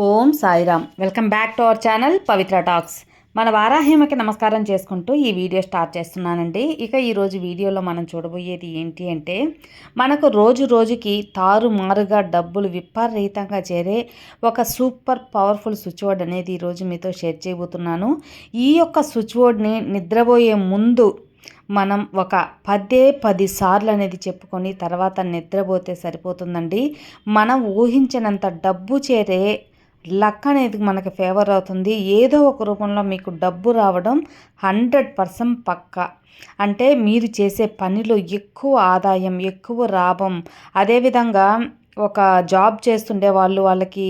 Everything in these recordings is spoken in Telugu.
Om Sairam. Welcome back to our channel Pavitra talks. మన వారాహిమకి నమస్కారం చేసుకుంటూ ఈ వీడియో స్టార్ట్ చేస్తున్నానండి. ఇక ఈరోజు వీడియోలో మనం చూడబోయేది ఏంటి అంటే మనకు రోజు రోజుకి తారుమారుగా డబ్బులు విపరీతంగా చేరే ఒక సూపర్ పవర్ఫుల్ స్విచ్ బోర్డ్ అనేది ఈరోజు మీతో షేర్ చేయబోతున్నాను. ఈ యొక్క స్విచ్ బోర్డ్ని నిద్రపోయే ముందు మనం ఒక పదే పది సార్లు అనేది చెప్పుకొని తర్వాత నిద్రపోతే సరిపోతుందండి. మనం ఊహించినంత డబ్బు చేరే లక్ అనేది మనకి ఫేవర్ అవుతుంది. ఏదో ఒక రూపంలో మీకు డబ్బు రావడం హండ్రెడ్ పర్సెంట్ పక్క. అంటే మీరు చేసే పనిలో ఎక్కువ ఆదాయం ఎక్కువ లాభం అదేవిధంగా ఒక జాబ్ చేస్తుండే వాళ్ళు వాళ్ళకి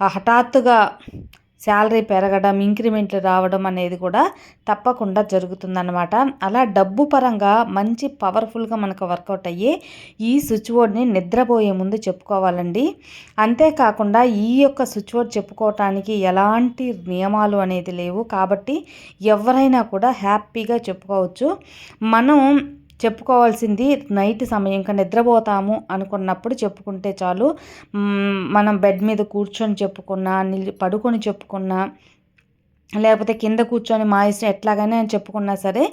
హఠాత్తుగా శాలరీ పెరగడం ఇంక్రిమెంట్లు రావడం అనేది కూడా తప్పకుండా జరుగుతుందన్నమాట. అలా డబ్బు పరంగా మంచి పవర్ఫుల్గా మనకు వర్కౌట్ అయ్యే ఈ స్విచ్ బోర్డ్ని నిద్రపోయే ముందు చెప్పుకోవాలండి. అంతేకాకుండా ఈ యొక్క స్విచ్ బోర్డ్ చెప్పుకోవటానికి ఎలాంటి నియమాలు అనేది లేవు. కాబట్టి ఎవరైనా కూడా హ్యాపీగా చెప్పుకోవచ్చు. మనం చెప్పుకోవాల్సింది నైట్ సమయం ఇంకా నిద్రపోతాము అనుకున్నప్పుడు చెప్పుకుంటే చాలు. మనం బెడ్ మీద కూర్చొని చెప్పుకున్నా పడుకొని చెప్పుకున్నా లేకపోతే కింద కూర్చొని మా ఇష్టం ఎట్లాగైనా చెప్పుకున్నా సరే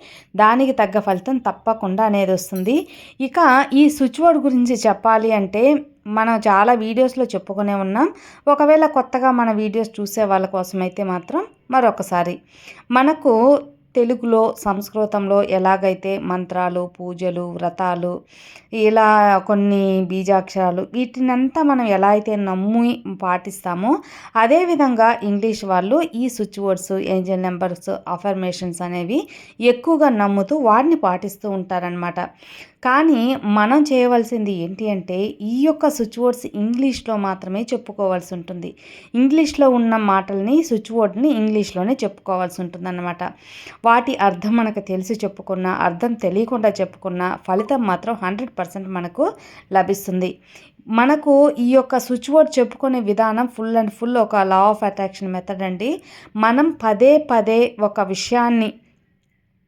దానికి తగ్గ ఫలితం తప్పకుండా అనేది వస్తుంది. ఇక ఈ స్విచ్ బోర్డ్ గురించి చెప్పాలి అంటే మనం చాలా వీడియోస్లో చెప్పుకునే ఉన్నాం. ఒకవేళ కొత్తగా మన వీడియోస్ చూసే వాళ్ళ కోసం అయితే మాత్రం మరొకసారి. మనకు తెలుగులో సంస్కృతంలో ఎలాగైతే మంత్రాలు పూజలు వ్రతాలు ఇలా కొన్ని బీజాక్షరాలు వీటినంతా మనం ఎలా అయితే నమ్మి పాటిస్తామో అదేవిధంగా ఇంగ్లీష్ వాళ్ళు ఈ switch words angel numbers affirmations అనేవి ఎక్కువగా నమ్ముతూ వాటిని పాటిస్తూ ఉంటారనమాట కానీ మనం చేయవలసింది ఏంటి అంటే ఈ యొక్క స్విచ్ వర్డ్స్ ఇంగ్లీష్లో మాత్రమే చెప్పుకోవాల్సి ఉంటుంది. ఇంగ్లీష్లో ఉన్న మాటల్ని స్విచ్ వర్డ్ని ఇంగ్లీష్లోనే చెప్పుకోవాల్సి ఉంటుంది అన్నమాట వాటి అర్థం మనకు తెలిసి చెప్పుకున్న అర్థం తెలియకుండా చెప్పుకున్నా ఫలితం మాత్రం హండ్రెడ్ పర్సెంట్ మనకు లభిస్తుంది. మనకు ఈ యొక్క స్విచ్ బోర్డ్ చెప్పుకునే విధానం ఫుల్ అండ్ ఫుల్ ఒక లా ఆఫ్ అట్రాక్షన్ మెథడ్ అండి. మనం పదే పదే ఒక విషయాన్ని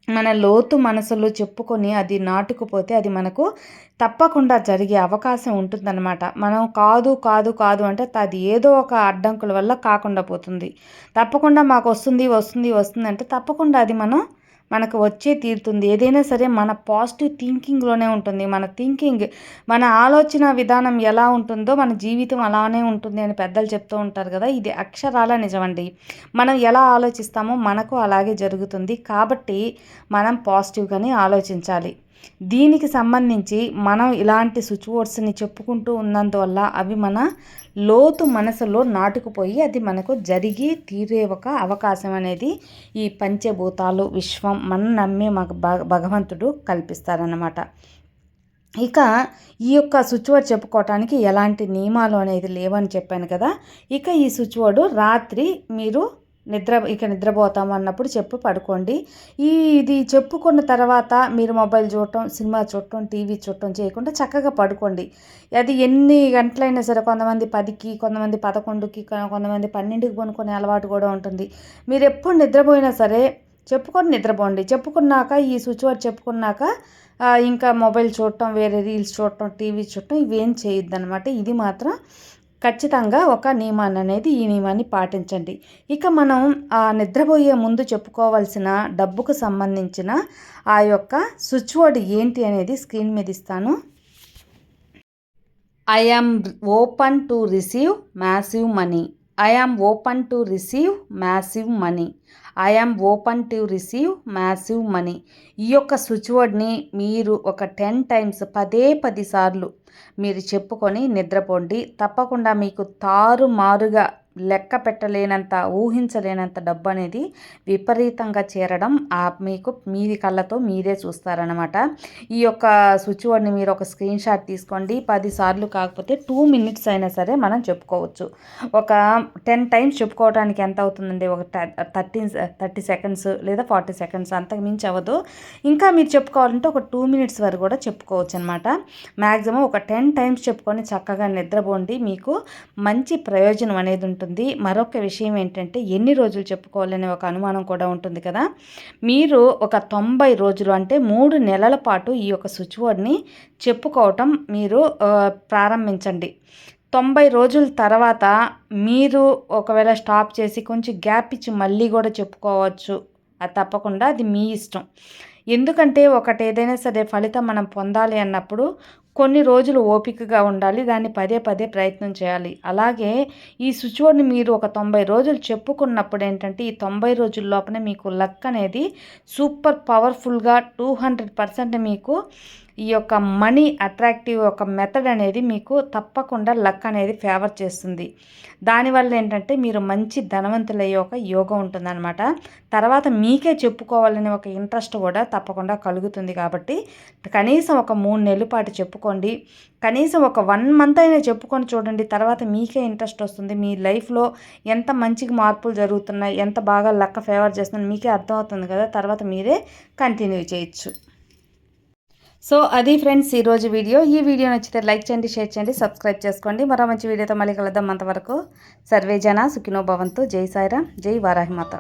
మన లోతు మనసులో చెప్పుకొని అది నాటుకుపోతే అది మనకు తప్పకుండా జరిగే అవకాశం ఉంటుందన్నమాట. మనం కాదు కాదు కాదు అంటే అది ఏదో ఒక అడ్డంకుల వల్ల కాకుండా పోతుంది. తప్పకుండా మాకు వస్తుంది వస్తుంది వస్తుంది అంటే తప్పకుండా అది మనం మనకు వచ్చే తీరుతుంది. ఏదైనా సరే మన పాజిటివ్ థింకింగ్లోనే ఉంటుంది. మన థింకింగ్ మన ఆలోచన విధానం ఎలా ఉంటుందో మన జీవితం అలానే ఉంటుంది అని పెద్దలు చెప్తూ ఉంటారు కదా ఇది అక్షరాల నిజమండి. మనం ఎలా ఆలోచిస్తామో మనకు అలాగే జరుగుతుంది. కాబట్టి మనం పాజిటివ్గానే ఆలోచించాలి. దీనికి సంబంధించి మనం ఇలాంటి స్విచ్ బోర్డ్స్ని చెప్పుకుంటూ ఉన్నందువల్ల అవి మన లోతు మనసులో నాటుకుపోయి అది మనకు జరిగి తీరే ఒక అవకాశం అనేది ఈ పంచభూతాలు విశ్వం మన నమ్మే మాకు భగవంతుడు కల్పిస్తారన్నమాట. ఇక ఈ యొక్క స్విచ్ బోర్డ్ చెప్పుకోవటానికి ఎలాంటి నియమాలు అనేది లేవని చెప్పాను కదా. ఇక ఈ స్విచ్ బోర్డు రాత్రి మీరు నిద్ర ఇక నిద్రపోతాం అన్నప్పుడు చెప్పు పడుకోండి. ఈ ఇది చెప్పుకున్న తర్వాత మీరు మొబైల్ చూడటం సినిమా చూడటం టీవీ చూడటం చేయకుండా చక్కగా పడుకోండి. అది ఎన్ని గంటలైనా సరే కొంతమంది పదికి కొంతమంది పదకొండుకి కొంతమంది పన్నెండుకి కొనుక్కునే అలవాటు కూడా ఉంటుంది. మీరు ఎప్పుడు నిద్రపోయినా సరే చెప్పుకొని నిద్రపోండి. చెప్పుకున్నాక ఈ స్విచ్ వర్డ్ చెప్పుకున్నాక ఇంకా మొబైల్ చూడటం వేరే రీల్స్ చూడటం టీవీ చూడటం ఇవేం చేయొద్దు అనమాట ఇది మాత్రం ఖచ్చితంగా ఒక నియమాన్ని అనేది ఈ నియమాన్ని పాటించండి. ఇక మనం ఆ నిద్రపోయే ముందు చెప్పుకోవాల్సిన డబ్బుకు సంబంధించిన ఆ యొక్క స్విచ్ వర్డ్ ఏంటి అనేది స్క్రీన్ మీద ఇస్తాను. I am open to receive massive money. I am open to receive massive money I am open to receive massive money ఈ యొక్క స్విచ్ వర్డ్ని మీరు ఒక టెన్ టైమ్స్ పదే పది సార్లు మీరు చెప్పుకొని నిద్రపోండి. తప్పకుండా మీకు తారుమారుగా లెక్క పెట్టలేనంత ఊహించలేనంత డబ్బు అనేది విపరీతంగా చేరడం ఆ మీకు మీది కళ్ళతో మీరే చూస్తారనమాట ఈ యొక్క స్విచ్ బోర్డ్ని మీరు ఒక స్క్రీన్ షాట్ తీసుకోండి. పదిసార్లు కాకపోతే టూ మినిట్స్ అయినా సరే మనం చెప్పుకోవచ్చు. ఒక టెన్ టైమ్స్ చెప్పుకోవడానికి ఎంత అవుతుందండి? ఒక థర్టీన్ థర్టీ సెకండ్స్ లేదా ఫార్టీ సెకండ్స్ అంతకు మించి అవ్వదు. ఇంకా మీరు చెప్పుకోవాలంటే ఒక టూ మినిట్స్ వరకు కూడా చెప్పుకోవచ్చు అనమాట మ్యాక్సిమం ఒక టెన్ టైమ్స్ చెప్పుకొని చక్కగా నిద్రపోండి. మీకు మంచి ప్రయోజనం అనేది ఉంటుంది. ఉంటుంది. మరొక విషయం ఏంటంటే ఎన్ని రోజులు చెప్పుకోవాలనే ఒక అనుమానం కూడా ఉంటుంది కదా. మీరు ఒక తొంభై రోజులు అంటే మూడు నెలల పాటు ఈ యొక్క స్విచ్ బోర్డ్ని చెప్పుకోవటం మీరు ప్రారంభించండి. తొంభై రోజుల తర్వాత మీరు ఒకవేళ స్టాప్ చేసి కొంచెం గ్యాప్ ఇచ్చి మళ్ళీ కూడా చెప్పుకోవచ్చు. అది తప్పకుండా అది మీ ఇష్టం. ఎందుకంటే ఒకటి ఏదైనా సరే ఫలితం మనం పొందాలి అన్నప్పుడు కొన్ని రోజులు ఓపికగా ఉండాలి దాన్ని పదే పదే ప్రయత్నం చేయాలి. అలాగే ఈ స్విచ్వర్డ్ని మీరు ఒక తొంభై రోజులు చెప్పుకున్నప్పుడు ఏంటంటే ఈ తొంభై రోజుల లోపలే మీకు లక్ అనేది సూపర్ పవర్ఫుల్గా టూ హండ్రెడ్ పర్సెంట్ మీకు ఈ యొక్క మనీ అట్రాక్టివ్ ఒక మెథడ్ అనేది మీకు తప్పకుండా లక్ అనేది ఫేవర్ చేస్తుంది. దానివల్ల ఏంటంటే మీరు మంచి ధనవంతులయ్యే ఒక యోగం ఉంటుందన్నమాట. తర్వాత మీకే చెప్పుకోవాలనే ఒక ఇంట్రెస్ట్ కూడా తప్పకుండా కలుగుతుంది కాబట్టి కనీసం ఒక మూడు నెలల పాటు చెప్పుకోండి. కనీసం ఒక వన్ మంత్ అయినా చెప్పుకొని చూడండి. తర్వాత మీకే ఇంట్రెస్ట్ వస్తుంది. మీ లైఫ్లో ఎంత మంచిగా మార్పులు జరుగుతున్నాయి ఎంత బాగా లక్క ఫేవర్ చేస్తున్నాయి మీకే అర్థమవుతుంది కదా. తర్వాత మీరే కంటిన్యూ చేయొచ్చు. సో అది ఫ్రెండ్స్ ఈరోజు వీడియో. ఈ వీడియో నచ్చితే లైక్ చేయండి షేర్ చేయండి సబ్స్క్రైబ్ చేసుకోండి. మరో మంచి వీడియోతో మళ్ళీ కలుద్దాం. అంతవరకు సర్వే జన సుఖినో భవంతు. జై సాయిరామ్ జై వారాహిమాత.